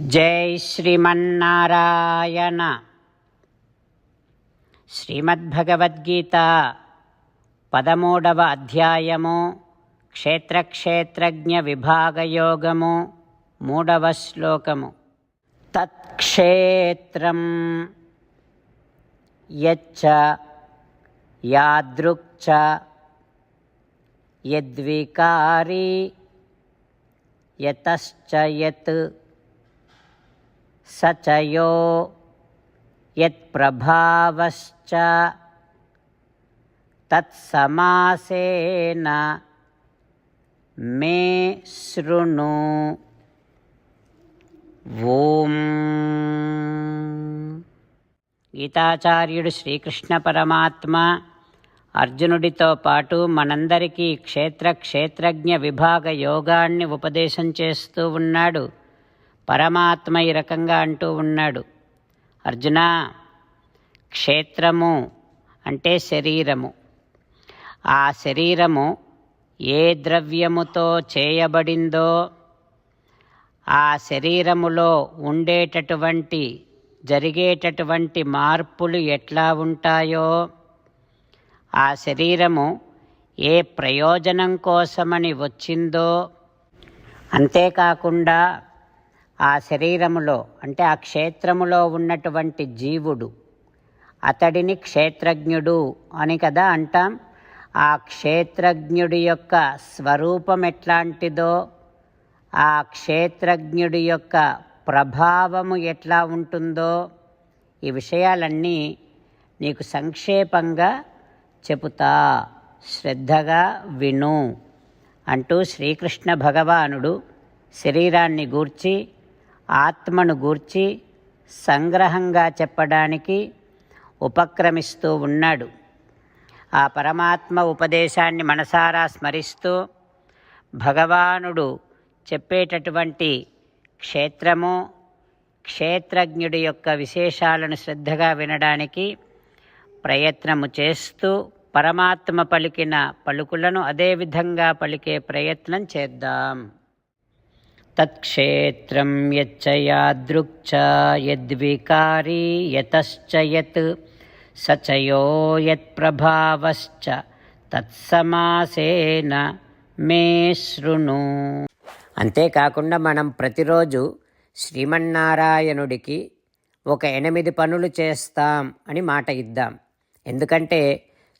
జై శ్రీమన్నారాయణ. శ్రీమద్భగవద్గీత పదమూడవ అధ్యాయము క్షేత్రక్షేత్రజ్ఞ విభాగయోగము మూడవ శ్లోకము. తత్క్షేత్రం యచ్చ యాదృక్చ యద్వికారీ యతశ్చ యత్ సచయో యత్ప్రభావశ్చ తత్సమాసేన మే శృణు ఓం గీతాచార్యుడు శ్రీకృష్ణ పరమాత్మ అర్జునుడితో పాటు మనందరికీ క్షేత్ర క్షేత్రజ్ఞ విభాగ యోగాన్ని ఉపదేశం చేస్తూ ఉన్నాడు. పరమాత్మ ఈ రకంగా అంటూ ఉన్నాడు. అర్జున క్షేత్రము అంటే శరీరము. ఆ శరీరము ఏ ద్రవ్యముతో చేయబడిందో ఆ శరీరములో ఉండేటటువంటి జరిగేటటువంటి మార్పులు ఎట్లా ఉంటాయో ఆ శరీరము ఏ ప్రయోజనం కోసమని వచ్చిందో అంతేకాకుండా ఆ శరీరములో అంటే ఆ క్షేత్రములో ఉన్నటువంటి జీవుడు. అతడిని క్షేత్రజ్ఞుడు అని కదా అంటాం. ఆ క్షేత్రజ్ఞుడి యొక్క స్వరూపం ఎట్లాంటిదో ఆ క్షేత్రజ్ఞుడి యొక్క ప్రభావము ఎట్లా ఉంటుందో ఈ విషయాలన్నీ నీకు సంక్షేపంగా చెబుతా. శ్రద్ధగా విను అంటూ శ్రీకృష్ణ భగవానుడు శరీరాన్ని గూర్చి ఆత్మను గూర్చి సంగ్రహంగా చెప్పడానికి ఉపక్రమిస్తూ ఉన్నాడు. ఆ పరమాత్మ ఉపదేశాన్ని మనసారా స్మరిస్తూ భగవానుడు చెప్పేటటువంటి క్షేత్రము క్షేత్రజ్ఞుడి యొక్క విశేషాలను శ్రద్ధగా వినడానికి ప్రయత్నము చేస్తూ పరమాత్మ పలికిన పలుకులను అదేవిధంగా పలికే ప్రయత్నం చేద్దాం. తత్క్షేత్రం యచ్చ యాదృక్చ యద్వికారీ యతశ్చ యత్ సచయో యత్ప్రభావశ్చ తత్సమాసేన మే శృణు అంతేకాకుండా మనం ప్రతిరోజు శ్రీమన్నారాయణుడికి ఒక ఎనిమిది పనులు చేస్తాం అని మాట ఇద్దాం. ఎందుకంటే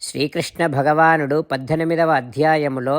శ్రీకృష్ణ భగవానుడు పద్దెనిమిదవ అధ్యాయములో